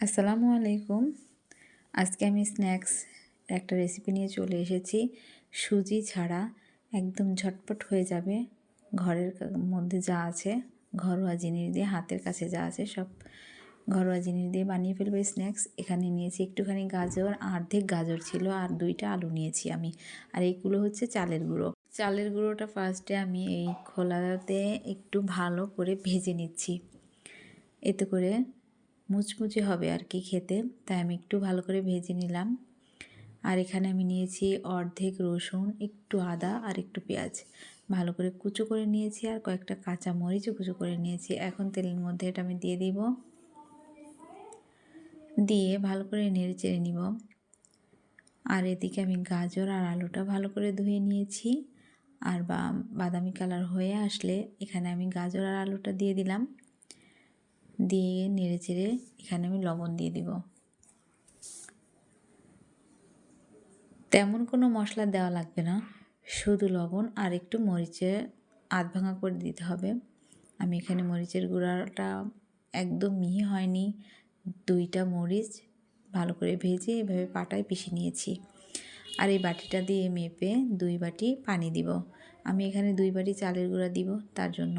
আসসালামু আলাইকুম। আজকে আমি স্ন্যাক্স একটা রেসিপি নিয়ে চলে এসেছি। সুজি ছাড়া একদম ঝটপট হয়ে যাবে। ঘরের মধ্যে যা আছে, ঘরোয়া জিনিস দিয়ে, হাতের কাছে যা আছে সব ঘরোয়া জিনিস দিয়ে বানিয়ে ফেলবে স্ন্যাক্স। এখানে নিয়েছি একটুখানি গাজর, অর্ধেক গাজর ছিল আর দুইটা আলু নিয়েছি আমি। আর এইগুলো হচ্ছে চালের গুঁড়ো। চালের গুঁড়োটা ফার্স্টে আমি এই খোলাতে একটু ভালো করে ভেজে নিচ্ছি। এতে করে মুচমুচে হবে আর কি খেতে, তাই আমি একটু ভালো করে ভেজে নিলাম। আর এখানে আমি নিয়েছি অর্ধেক রসুন, একটু আদা আর একটু পেঁয়াজ। ভালো করে কুচো করে নিয়েছি আর কয়েকটা কাঁচা মরিচও কুচো করে নিয়েছি। এখন তেলের মধ্যে এটা আমি দিয়ে দিব। দিয়ে ভালো করে নেড়ে চেড়ে নিব। আর এদিকে আমি গাজর আর আলুটা ভালো করে ধুয়ে নিয়েছি। আর বাদামি কালার হয়ে আসলে এখানে আমি গাজর আর আলুটা দিয়ে দিলাম। দিয়ে নেড়ে চেড়ে এখানে আমি লবণ দিয়ে দিব। তেমন কোনো মশলা দেওয়া লাগবে না, শুধু লবণ আর একটু মরিচে আধ ভাঙা করে দিতে হবে। আমি এখানে মরিচের গুঁড়াটা একদম মিহি হয়নি, দুইটা মরিচ ভালো করে ভেজে এভাবে পাটায় পিষে নিয়েছি। আর এই বাটিটা দিয়ে মেপে দুই বাটি পানি দিব। আমি এখানে দুই বাটি চালের গুঁড়া দিব তার জন্য।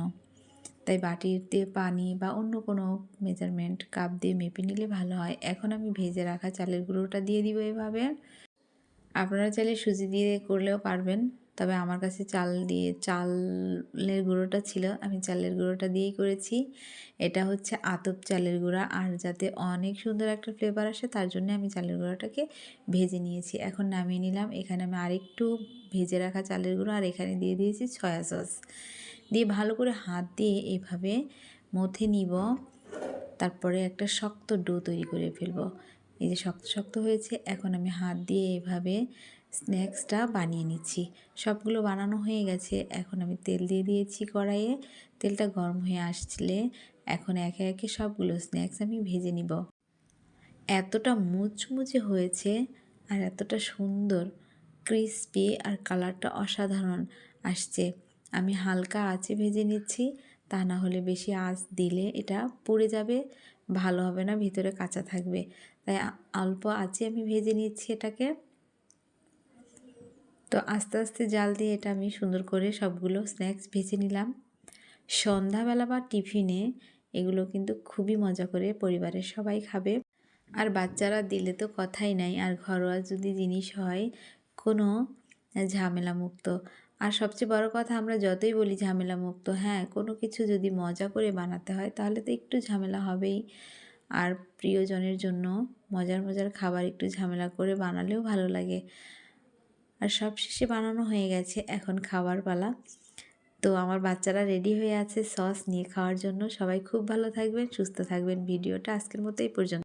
তাই বাটিতে পানি বা অন্য কোনো মেজারমেন্ট কাপ দিয়ে মেপে নিলে ভালো হয়। এখন আমি ভেজে রাখা চালের গুঁড়োটা দিয়ে দিব এভাবে। আপনারা চাইলে সুজি দিয়ে করলেও পারবেন, তবে আমার কাছে চাল দিয়ে, চালের গুঁড়োটা ছিল, আমি চালের গুঁড়োটা দিয়েই করেছি। এটা হচ্ছে আতপ চালের গুঁড়া, আর যাতে অনেক সুন্দর একটা ফ্লেভার আসে, তার জন্য আমি চালের গুঁড়োটাকে ভেজে নিয়েছি। এখন নামিয়ে নিলাম, এখানে আমি আরেকটু ভেজে রাখা চালের গুঁড়ো, আর এখানে দিয়ে দিয়েছি সয়া সস। দিয়ে ভালো করে হাত দিয়ে এভাবে মথে নিব। তারপরে একটা শক্ত ডো তৈরি করে ফেলব। এই যে শক্ত শক্ত হয়েছে, এখন আমি হাত দিয়ে এভাবে স্ন্যাক্সটা বানিয়ে নিচ্ছি। সবগুলো বানানো হয়ে গেছে, এখন আমি তেল দিয়ে দিয়েছি কড়াইয়ে। তেলটা গরম হয়ে আসলে এখন একে একে সবগুলো স্ন্যাক্স আমি ভেজে নিব। এতটা মুচমুচে হয়েছে আর এতটা সুন্দর ক্রিসপি আর কালারটা অসাধারণ আসছে। আমি হালকা আঁচে ভেজে নিচ্ছি, তা না হলে বেশি আঁচ দিলে এটা পুড়ে যাবে, ভালো হবে না, ভিতরে কাঁচা থাকবে। তাই অল্প আঁচে আমি ভেজে নিচ্ছি এটাকে। তো আস্তে আস্তে জাল দিয়ে এটা আমি সুন্দর করে সবগুলো স্ন্যাক্স ভেজে নিলাম। সন্ধ্যাবেলা বা টিফিনে এগুলো কিন্তু খুবই মজা করে পরিবারের সবাই খাবে। আর বাচ্চারা দিলে তো কথাই নাই, আর ঘরোয়া যদি জিনিস হয়, কোনো ঝামেলা মুক্ত আর সবচেয়ে বড় কথা, আমরা যতই বলি ঝামেলা মুক্ত হ্যাঁ কোনো কিছু যদি মজা করে বানাতে হয়, তাহলে তো একটু ঝামেলা হবেই। আর প্রিয়জনের জন্য মজার মজার খাবার একটু ঝামেলা করে বানালেও ভালো লাগে। আর সব শেষে বানানো হয়ে গেছে এখন খাবার পালা। তো আমার বাচ্চারা রেডি হয়ে আছে সস নিয়ে খাওয়ার জন্য। সবাই খুব ভালো থাকবেন, সুস্থ থাকবেন। ভিডিওটা আজকের মতো এই পর্যন্ত।